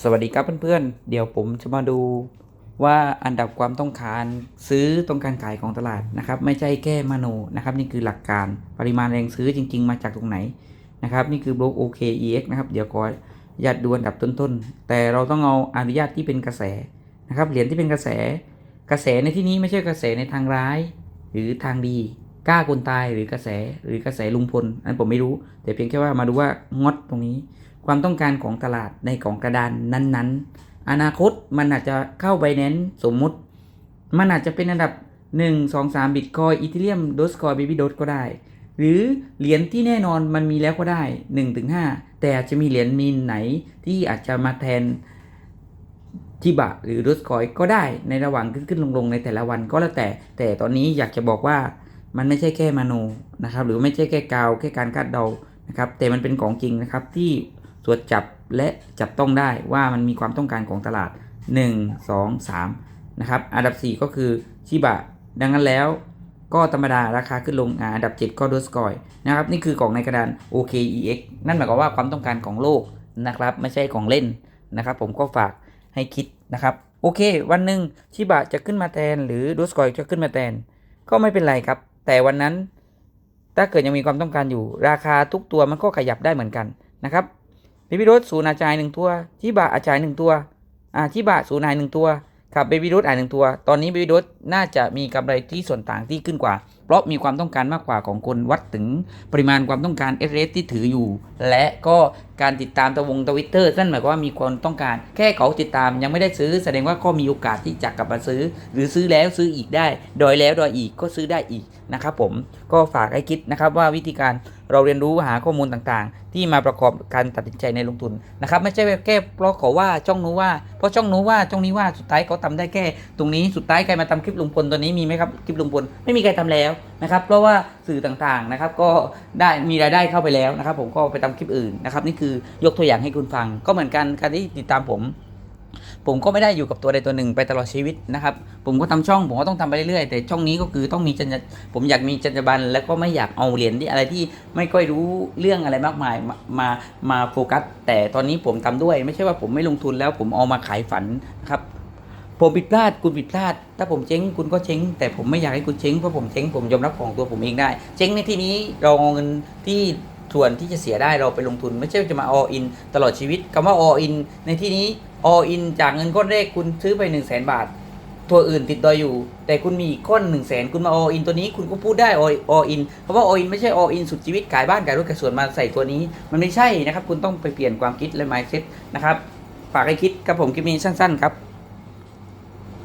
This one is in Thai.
สวัสดีครับเพื่อนๆ เดี๋ยวผมจะมาดูว่าอันดับความต้องการซื้อต้องการขายของตลาดนะครับ ไม่ใช่แค่มโนนะครับนี่คือหลักการปริมาณแรงซื้อจริง ๆ มาจากตรงไหนนะครับนี่คือบล็อก OKEX นะครับเดี๋ยวขออนุญาตดูอันดับต้นๆ แต่เราต้องเอาอนุญาตที่เป็นกระแสนะครับเหรียญที่เป็นกระแส กระแสในที่นี้ไม่ใช่กระแสในทางร้าย หรือทางดีกล้าคนตายหรือกระแสหรือกระแสลุงพลอันผมไม่รู้ แต่เพียงแค่ว่ามาดูว่างดตรงนี้ ความต้องการของตลาดในของกระดานนั้นๆ อนาคตมันอาจจะเข้าไปเน้นสมมุติ มันอาจจะเป็นอันดับ 1 2 3 บิตคอยอีเทเรียมโดสคอยบีบีโดสก็ได้ หรือเหรียญที่แน่นอนมันมีแล้วก็ได้1ถึง5แต่อาจจะมีเหรียญมีนไหนที่อาจจะมาแทนทิบะหรือโดสคอยก็ได้ในระหว่างขึ้นขึ้นลงลงในแต่ละวันก็แล้วแต่ แต่ตอนนี้อยากจะบอกว่ามันไม่ใช่แค่มโนนะครับ หรือไม่ใช่แค่กาวแค่การคาดเดานะครับ แต่มันเป็นของจริงนะครับที่ ตรวจจับและจับต้องได้ว่ามันมีความต้องการของตลาด 1 2 3 นะครับ อันดับ 4 ก็คือชิบะ ดังนั้นแล้วก็ธรรมดาราคาขึ้นลงอันดับ 7 ก็ด o สกอยนะครับ นี่คือของในกระดาน OKEX นั่นหมายความว่าความต้องการของโลกนะครับ ไม่ใช่ของเล่นนะครับ ผมก็ฝากให้คิดนะครับ โอเค วันหนึ่งชิบะจะขึ้นมาแทน หรือด o สกอยจะขึ้นมาแทน ก็ไม่เป็นไรครับ แต่วันนั้น ถ้าเกิดยังมีความต้องการอยู่ ราคาทุกตัวมันก็ขยับได้เหมือนกันนะครับ เบบี้โรสศูนย์อาจายหนึ่งตัวชิบะอาจายหนึ่งตัวอ่าชิบะศูนย์หายหนึ่งตัวครับเบบีรสอ่ายหนึ่งตัว ตอนนี้เบบี้โรสน่าจะมีกำไรที่ส่วนต่างที่ขึ้นกว่า เพราะมีความต้องการมากกว่าของคนวัดถึงปริมาณความต้องการเอสเที่ถืออยู่ และก็การติดตามตะวงทวิตเตอร์นั่นหมายความว่ามีคนต้องการ แค่เขาติดตามยังไม่ได้ซื้อ แสดงว่าก็มีโอกาสที่จะกลับมาซื้อ หรือซื้อแล้วซื้ออีกได้ ดอยแล้วดอยอีกก็ซื้อได้อีกนะครับผมก็ฝากให้คิดนะครับว่าวิธีการ เราเรียนรู้หาข้อมูลต่างๆ ที่มาประกอบการตัดสินใจในลงทุนนะครับ ไม่ใช่แค่เพราะเขาว่าช่องนู้ว่าเพราะช่องนู้ว่าช่องนี้ว่าสุดท้ายเขาทำได้แค่ ตรงนี้สุดท้ายใครมาทำคลิปลุงพลตัวนี้มีไหมครับคลิปลุงพลไม่มีใครทำแล้วนะครับเพราะว่าสื่อต่างๆนะครับก็ได้มีรายได้เข้าไปแล้วนะครับ ผมก็ไปทำคลิปอื่นนะครับนี่คือยกตัวอย่างให้คุณฟังก็เหมือนกันการที่ติดตามผม ผมก็ไม่ได้อยู่กับตัวใดตัวหนึ่งไปตลอดชีวิตนะครับ ผมก็ทำช่อง ผมก็ต้องทำไปเรื่อยๆแต่ช่องนี้ก็คือต้องมีจรรยาผมอยากมีจรรยาบรรณแล้วก็ไม่อยากเอาเหรียญที่อะไรที่ไม่ค่อยรู้เรื่องอะไรมากมายมามามาโฟกัส แต่ตอนนี้ผมทำด้วย ไม่ใช่ว่าผมไม่ลงทุนแล้วผมเอามาขายฝันนะครับผมผิดพลาดคุณผิดพลาด ถ้าผมเจ๊งคุณก็เจ๊งแต่ผมไม่อยากให้คุณเจ๊งเพราะผมเจ๊งผมยอมรับของตัวผมเองได้ เจ๊งในที่นี้เราเอาเงินที่ ส่วนที่จะเสียได้เราไปลงทุน ไม่ใช่จะมา all in ตลอดชีวิตคำว่า all in ในที่นี้ all in จากเงินก้อนแรกคุณซื้อไป1 0 0 0 0แบาท ตัวอื่นติดดอยอยู่ แต่คุณมีก้อน1 0 0 0 0แสนคุณมา all in ตัวนี้คุณก็พูดได้ all all in เพราะว่า all in ไม่ใช่ all in สุดชีวิตขายบ้านขายรถขายสวนมาใส่ตัวนี้ มันไม่ใช่นะครับ คุณต้องไปเปลี่ยนความคิดและ mindset นะครับฝากให้คิดกับผมคลิปนี้สั้นๆครับ